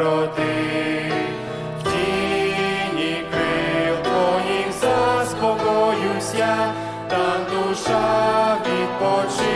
доброти, в тіні крил твоїх заспокоюся, та душа відпочиває.